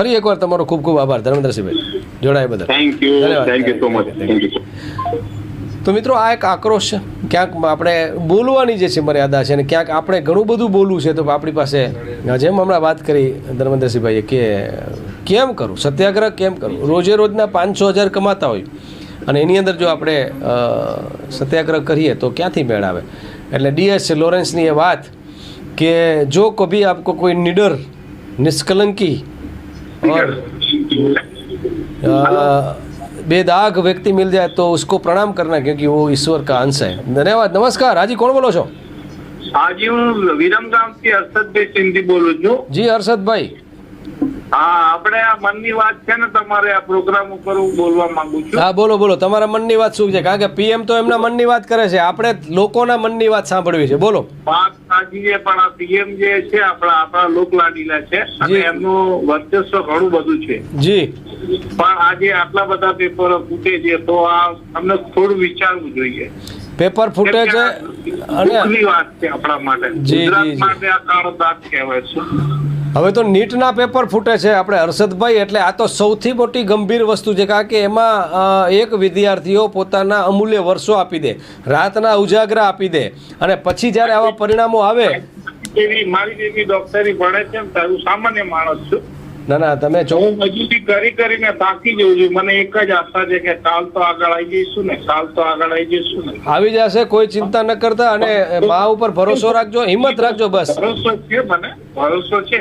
ફરી એકવાર તમારો ખૂબ ખૂબ આભાર ધર્મેન્દ્રસિંહભાઈ. જોડાયા બદલ. Thank you. Thank you so much thank you તો મિત્રો આ એક આક્રોશ છે. ક્યાંક આપણે બોલવાની જે છે મર્યાદા છે અને ક્યાંક આપણે ઘણું બધું બોલવું છે તો આપણી પાસે જેમ હમણાં વાત કરી ધર્મેન્દ્રસિંહભાઈએ કે કેમ કરું? સત્યાગ્રહ કેમ કરું? રોજે રોજના પાંચસો હજાર કમાતા હોય અને એની અંદર જો આપણે સત્યાગ્રહ કરીએ તો ક્યાંથી મેળ આવે એટલે ડીએસ લોરેન્સની એ વાત કે જો કભી આપકો કોઈ નિડર નિષ્કલંકી और બેદાગ વ્યક્તિ મિલ જાય તો ઉસકો પ્રણામ કરના ક્યોંકિ વો ઈશ્વર કા અંશ હૈ ધન્યવાદ નમસ્કાર હાજી કોણ બોલો છો? હાજી હું વિરમગામથી હર્ષદભાઈ સિંધી બોલું છું। જી હર્ષદભાઈ હા આપણે આ મનની વાત છે ને તમારે આ પ્રોગ્રામ ઉપર હું બોલવા માંગુ છું। હા બોલો બોલો તમારા મનની વાત શું છે? કારણ કે પીએમ તો એમના મનની વાત કરે છે. આપણે લોકોના મનની વાત સાંભળવી છે. બોલો. પાક સાચી પણ આ પીએમ જે છે આપણા આપણા લોકલાડીલા છે અને એમનું વર્ચસ્વ ઘણું બધું છે. જી. પણ આજે આટલા બધા પેપરો ફૂટે છે તો આ અમને થોડું વિચારવું જોઈએ. પેપર ફૂટે છે અને વાત છે આપણા માટે. ગુજરાત માટે આ કાળો દાંત કહેવાય છે. હવે તો નીટના પેપર ફૂટે છે આપણે હર્ષદભાઈ, એટલે આ તો સૌથી મોટી ગંભીર વસ્તુ છે, કારણ કે એમાં એક વિદ્યાર્થીઓ પોતાના અમૂલ્ય વર્ષો આપી દે, રાતના ઉજાગરા આપી દે, અને પછી જ્યારે આવા પરિણામો આવે એવી મારી જેવી ડોક્ટરી ભણે છે સામાન્ય માણસ છું. ના ના તમે જો હું મજૂરી કરી કરીને થાકી જઉં છું. મને એક જ આશા છે કે કાલ તો આગળ આવી જઈશું ને કાલ તો આગળ આવી જઈશું ને. આવી જશે કોઈ ચિંતા ન કરતા અને મા ઉપર ભરોસો રાખજો હિંમત રાખજો બસ. ભરોસો છે મને ભરોસો છે.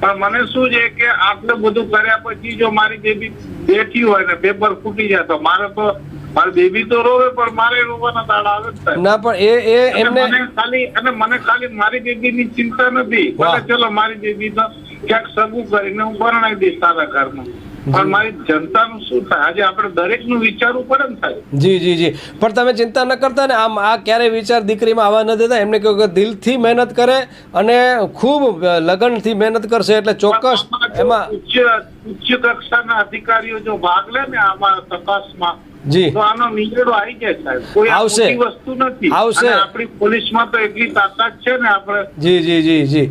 પણ મને શું છે કે આપણે બધું કર્યા પછી જો મારી બેબી બેઠી હોય ને પેપર ફૂટી જાય તો મારે તો મારી બેબી તો રોવે પણ મારે રોવાના દાડા આવે ના પણ એ એ એમને ખાલી અને મને ખાલી મારી બેબીની ચિંતા નથી. ચલો મારી બેબી તો ક્યાંક સગું કરીને હું પરણાવી દઈશ સારા કારમાં પણ મારી જનતાનું શું થાય? આજે આપણે દરેકનું વિચારવું પડે ને થાય જી જી જી. પણ તમે ચિંતા ન કરતા ને આમ આ ક્યારેય વિચાર દીકરીમાં આવવા ન દેતા. એમને કહ્યું કે દિલથી મહેનત કરે અને ખૂબ લગનથી મહેનત કરશે એટલે ચોક્કસ એમાં ઉચ્ચ ઉચ્ચ કક્ષાના અધિકારીઓ જો ભાગ લે ને આમાં તપાસમાં જી. તો આનો નિવેડો આવી જાય સાહેબ. કોઈ આવશે. વસ્તુ નથી. આવશે. આપણી પોલીસમાં તો એટલી તાકાત છે ને આપણે. જી જી જી જી.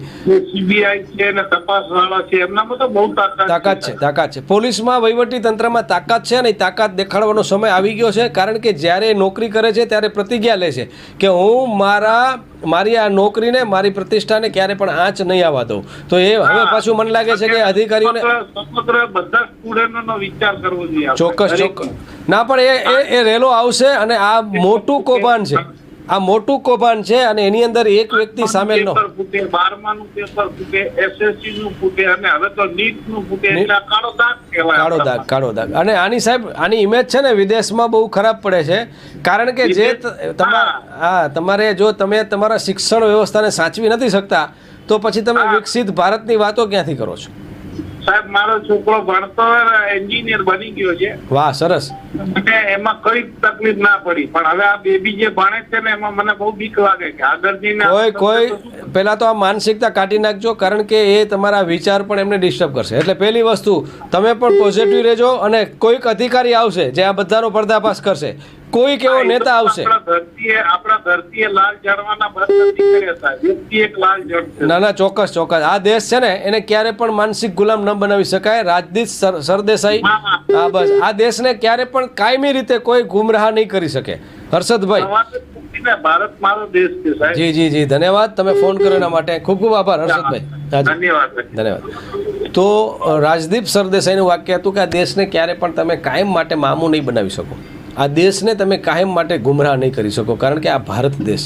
સીબીઆઈ છે ને તપાસ વાળા છે એમનામાં તો બહુ તાકાત તાકાત છે તાકાત છે. પોલીસમાં વહીવટી તંત્રમાં તાકાત છે અને તાકાત દેખાડવાનો સમય આવી ગયો છે કારણ કે જ્યારે નોકરી કરે છે ત્યારે પ્રતિજ્ઞા લે છે કે હું મારા મારી આ નોકરીને મારી પ્રતિષ્ઠાને ક્યારે પણ આંચ નહીં આવવા દઉં. તો એ હવે પાછું મને લાગે છે કે અધિકારીઓને વિચાર કરવો જોઈએ ચોક્કસ ચોક્કસ. ના પણ એ એ એ રેલો આવશે અને આ મોટું કૌભાંડ છે. આ મોટું કૌભાંડ છે અને એની અંદર એક વ્યક્તિ સામેલ નો બારમાનું પેપર ફૂટે એસએસસી નું ફૂટે અને હવે તો નીટ. નું ફૂટે કાળો દાગ કાળો દાગ કાળો દાગ. અને આની સાહેબ આની ઇમેજ છે ને વિદેશમાં બહુ ખરાબ પડે છે. કારણ કે જે તમારા હા. તમારે જો તમે તમારા શિક્ષણ વ્યવસ્થાને સાચવી નથી શકતા તો પછી તમે વિકસિત ભારતની વાતો ક્યાંથી કરો છો? સાહેબ મારો છોકરો ભણતો એન્જિનિયર બની ગયો છે. વાહ સરસ. એમાં કઈ તકલીફ ના પડી. પણ હવે આ બેબી જે ભણે છે ને એમાં મને બહુ બીક લાગે કે આગળ જઈને કોઈ કોઈ પહેલા તો આ માનસિકતા કાઢી નાખજો કારણ કે એ તમારા વિચાર પણ એમને ડિસ્ટર્બ કરશે. એટલે પહેલી વસ્તુ તમે પણ પોઝિટિવ રહેજો અને કોઈક અધિકારી આવશે જે આ બધાનો પર્દાફાશ કરશે. કોઈક એવો નેતા આવશે? ના ના ચોક્કસ ચોક્કસ. આ દેશ છે ને એને ક્યારે પણ માનસિક ગુલામ ન બનાવી શકાય. રાજદીત સર- સરદેસાઈ. હા બસ. આ દેશને ક્યારે પણ કાયમી રીતે કોઈ ગુમરાહ નહીં કરી શકે. હર્ષદભાઈ. ભારત મારો દેશ છે સાહેબ. જી જી જી. ધન્યવાદ. તમે ફોન કર્યો એના માટે. ખૂબ ખૂબ આભાર હર્ષદભાઈ. ધન્યવાદ. ધન્યવાદ. તો રાજદીપ સરદેસાઈનું વાક્ય હતું કે આ દેશને ક્યારે પણ તમે કાયમ માટે મામું નહીં બનાવી શકો. આ દેશને તમે કાયમ માટે ગુમરાહ નહીં કરી શકો કારણ કે આ ભારત દેશ